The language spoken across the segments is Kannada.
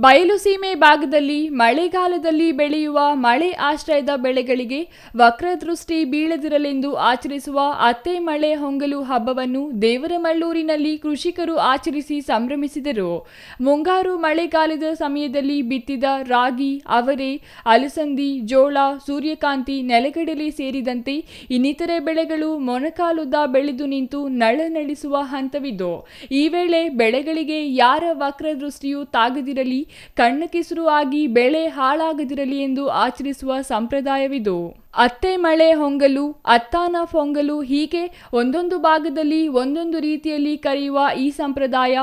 ಬಯಲು ಸೀಮೆ ಭಾಗದಲ್ಲಿ ಮಳೆಗಾಲದಲ್ಲಿ ಬೆಳೆಯುವ ಮಳೆ ಆಶ್ರಯದ ಬೆಳೆಗಳಿಗೆ ವಕ್ರದೃಷ್ಟಿ ಬೀಳದಿರಲೆಂದು ಆಚರಿಸುವ ಅತ್ತೆ ಮಳೆ ಹೊಂಗಲು ಹಬ್ಬವನ್ನು ದೇವರಮಳ್ಳೂರಿನಲ್ಲಿ ಕೃಷಿಕರು ಆಚರಿಸಿ ಸಂಭ್ರಮಿಸಿದರು. ಮುಂಗಾರು ಮಳೆಗಾಲದ ಸಮಯದಲ್ಲಿ ಬಿತ್ತಿದ ರಾಗಿ, ಅವರೆ, ಅಲಸಂದಿ, ಜೋಳ, ಸೂರ್ಯಕಾಂತಿ ನೆಲಗಡಲೆ ಸೇರಿದಂತೆ ಇನ್ನಿತರೆ ಬೆಳೆಗಳು ಮೊಣಕಾಲುದ್ದ ಬೆಳೆದು ನಿಂತು ನಳ ನಳನಳಿಸುವ ಹಂತವಿದ್ದು ಈ ವೇಳೆ ಬೆಳೆಗಳಿಗೆ ಯಾರ ವಕ್ರದೃಷ್ಟಿಯೂ ತಾಗದಿರಲಿ ಕಣ್ಣಕಿಸುರು ಆಗಿ ಬೆಳೆ ಹಾಳಾಗದಿರಲಿ ಎಂದು ಆಚರಿಸುವ ಸಂಪ್ರದಾಯವಿದು. ಅತ್ತೆ ಮಳೆ ಹೊಂಗಲು, ಅತ್ತಾನ ಪೊಂಗಲು ಹೀಗೆ ಒಂದೊಂದು ಭಾಗದಲ್ಲಿ ಒಂದೊಂದು ರೀತಿಯಲ್ಲಿ ಕರೆಯುವ ಈ ಸಂಪ್ರದಾಯ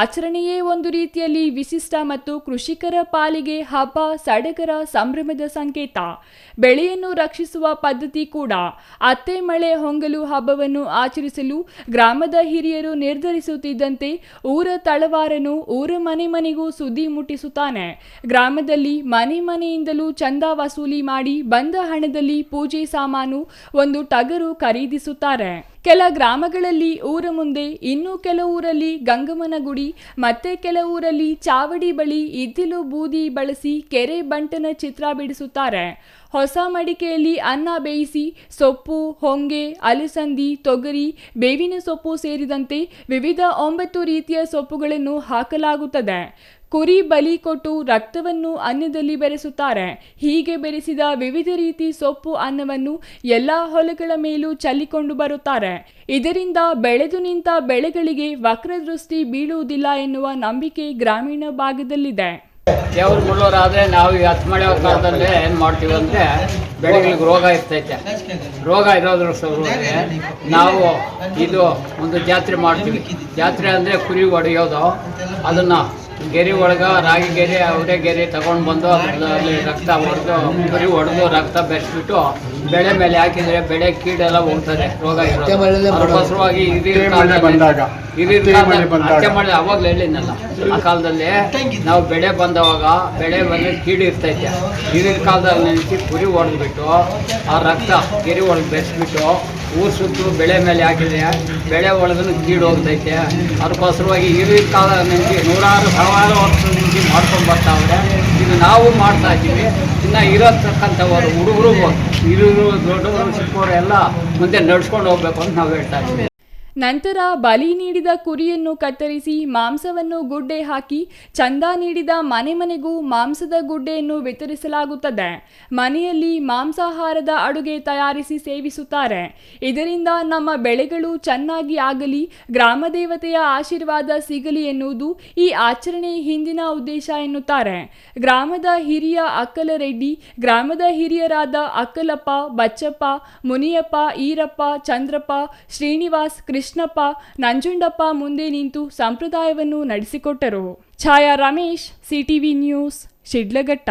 ಆಚರಣೆಯೇ ಒಂದು ರೀತಿಯಲ್ಲಿ ವಿಶಿಷ್ಟ ಮತ್ತು ಕೃಷಿಕರ ಪಾಲಿಗೆ ಹಬ್ಬ, ಸಡಗರ, ಸಂಭ್ರಮದ ಸಂಕೇತ. ಬೆಳೆಯನ್ನು ರಕ್ಷಿಸುವ ಪದ್ಧತಿ ಕೂಡ ಅತ್ತೆ ಮಳೆ ಹೊಂಗಲು ಹಬ್ಬವನ್ನು ಆಚರಿಸಲು ಗ್ರಾಮದ ಹಿರಿಯರು ನಿರ್ಧರಿಸುತ್ತಿದ್ದಂತೆ ಊರ ತಳವಾರನು ಊರ ಮನೆ ಮನೆಗೂ ಸುದ್ದಿ ಮುಟ್ಟಿಸುತ್ತಾನೆ. ಗ್ರಾಮದಲ್ಲಿ ಮನೆ ಮನೆಯಿಂದಲೂ ಚಂದ ವಸೂಲಿ ಮಾಡಿ ಬಂದ ಹಣದಲ್ಲಿ ಪೂಜೆ ಸಾಮಾನು ಒಂದು ಟಗರು ಖರೀದಿಸುತ್ತಾರೆ. ಕೆಲ ಗ್ರಾಮಗಳಲ್ಲಿ ಊರ ಮುಂದೆ, ಇನ್ನು ಕೆಲವೂರಲ್ಲಿ ಗಂಗಮ್ಮನ ಗುಡಿ ಮತ್ತೆ ಕೆಲವೂರಲ್ಲಿ ಚಾವಡಿ ಬಳಿ ಇದ್ದಿಲು ಬೂದಿ ಬಳಸಿ ಕೆರೆ ಬಂಟನ ಚಿತ್ರ ಬಿಡಿಸುತ್ತಾರೆ. ಹೊಸ ಮಡಿಕೆಯಲ್ಲಿ ಅನ್ನ ಬೇಯಿಸಿ, ಸೊಪ್ಪು, ಹೊಂಗೆ, ಅಲಸಂದಿ, ತೊಗರಿ, ಬೇವಿನ ಸೊಪ್ಪು ಸೇರಿದಂತೆ ವಿವಿಧ ಒಂಬತ್ತು ರೀತಿಯ ಸೊಪ್ಪುಗಳನ್ನು ಹಾಕಲಾಗುತ್ತದೆ. ಕುರಿ ಬಲಿ ಕೊಟ್ಟು ರಕ್ತವನ್ನು ಅನ್ನದಲ್ಲಿ ಬೆರೆಸುತ್ತಾರೆ. ಹೀಗೆ ಬೆರೆಸಿದ ವಿವಿಧ ರೀತಿ ಸೊಪ್ಪು ಅನ್ನವನ್ನು ಎಲ್ಲ ಹೊಲಗಳ ಮೇಲೂ ಚಲ್ಲಿಕೊಂಡು ಬರುತ್ತಾರೆ. ಇದರಿಂದ ಬೆಳೆದು ನಿಂತ ಬೆಳೆಗಳಿಗೆ ವಕ್ರದೃಷ್ಟಿ ಬೀಳುವುದಿಲ್ಲ ಎನ್ನುವ ನಂಬಿಕೆ ಗ್ರಾಮೀಣ ಭಾಗದಲ್ಲಿದೆ. ದೇವ್ರ ಮುಳ್ಳೋರಾದ್ರೆ ನಾವು ಈ ಏನು ಮಾಡ್ತೀವಿ ಅಂದರೆ ಬೆಳೆಗಳಿಗೆ ರೋಗ ಇರ್ತೈತೆ. ರೋಗ ಇರೋದ್ರ ಸಲುವಾಗಿ ನಾವು ಇದು ಒಂದು ಜಾತ್ರೆ ಮಾಡ್ತೀವಿ. ಜಾತ್ರೆ ಅಂದರೆ ಕುರಿ ಒಡೆಯೋದು. ಅದನ್ನು ಗೆರೆ ಒಳಗೆ ರಾಗಿ ಗೆರೆ ಅವರೇ ಗೆರೆ ತಗೊಂಡು ಬಂದು ಅಲ್ಲಿ ರಕ್ತ ಹೊಡೆದು ಕುರಿ ಹೊಡೆದು ರಕ್ತ ಬೆರೆಸ್ಬಿಟ್ಟು ಬೆಳೆ ಮೇಲೆ ಹಾಕಿದ್ರೆ ಬೆಳೆ ಕೀಡೆಲ್ಲ ಹೋಗ್ತದೆ ರೋಗ ಹಿರಿಯರ ಮಳೆ ಅವಾಗಲೇ ಹೇಳಿದ್ನಲ್ಲ ಆ ಕಾಲದಲ್ಲಿ ನಾವು ಬೆಳೆ ಬಂದವಾಗ ಬೆಳೆ ಬಂದ್ರೆ ಕೀಡು ಇರ್ತೈತೆ. ಹಿರಿಯ ಕಾಲದಲ್ಲಿ ನೆನೆಸಿ ಕುರಿ ಹೊಡೆದ್ಬಿಟ್ಟು ಆ ರಕ್ತ ಗೆರೆ ಒಳಗೆ ಬೆರೆಸ್ಬಿಟ್ಟು ಊರು ಸುತ್ತು ಬೆಳೆ ಮೇಲೆ ಹಾಕಿದೆ ಬೆಳೆ ಒಳಗೂ ಕೀಡು ಹೋಗ್ತೈತೆ. ಅದಕ್ಕೋಸ್ಕರವಾಗಿ ಹಿರಿಯ ಕಾಲ ನಿಮಗೆ ನೂರಾರು, ಸಾವಿರಾರು ವರ್ಷದಿಂದ ಮಾಡ್ಕೊಂಡು ಬರ್ತಾವ್ರೆ. ಇದು ನಾವು ಮಾಡ್ತಾ ಇದ್ದೀವಿ. ಇನ್ನು ಇರತಕ್ಕಂಥವರು ಹುಡುಗರು, ಹಿರಿಯರು, ದೊಡ್ಡವರು, ಚಿಕ್ಕವರು ಎಲ್ಲ ಮುಂದೆ ನಡ್ಸ್ಕೊಂಡು ಹೋಗ್ಬೇಕು ಅಂತ ನಾವು ಹೇಳ್ತಾ ಇದ್ದೀವಿ. ನಂತರ ಬಲಿ ನೀಡಿದ ಕುರಿಯನ್ನು ಕತ್ತರಿಸಿ ಮಾಂಸವನ್ನು ಗುಡ್ಡೆ ಹಾಕಿ ಚಂದ ನೀಡಿದ ಮನೆ ಮನೆಗೂ ಮಾಂಸದ ಗುಡ್ಡೆಯನ್ನು ವಿತರಿಸಲಾಗುತ್ತದೆ. ಮನೆಯಲ್ಲಿ ಮಾಂಸಾಹಾರದ ಅಡುಗೆ ತಯಾರಿಸಿ ಸೇವಿಸುತ್ತಾರೆ. ಇದರಿಂದ ನಮ್ಮ ಬೆಳೆಗಳು ಚೆನ್ನಾಗಿ ಆಗಲಿ, ಗ್ರಾಮ ದೇವತೆಯ ಆಶೀರ್ವಾದ ಸಿಗಲಿ ಎನ್ನುವುದು ಈ ಆಚರಣೆ ಹಿಂದಿನ ಉದ್ದೇಶ ಎನ್ನುತ್ತಾರೆ. ಗ್ರಾಮದ ಹಿರಿಯ ಅಕ್ಕಲರೆಡ್ಡಿ, ಗ್ರಾಮದ ಹಿರಿಯರಾದ ಅಕ್ಕಲಪ್ಪ, ಬಚ್ಚಪ್ಪ, ಮುನಿಯಪ್ಪ, ಈರಪ್ಪ, ಚಂದ್ರಪ್ಪ, ಶ್ರೀನಿವಾಸ್ ಕೃಷ್ಣಪ್ಪ ನಂಜುಂಡಪ್ಪ ಮುಂದೆ ನಿಂತು ಸಂಪ್ರದಾಯವನ್ನು ನಡೆಸಿಕೊಟ್ಟರು. Chhaya Ramesh CTV news Sidlaghatta.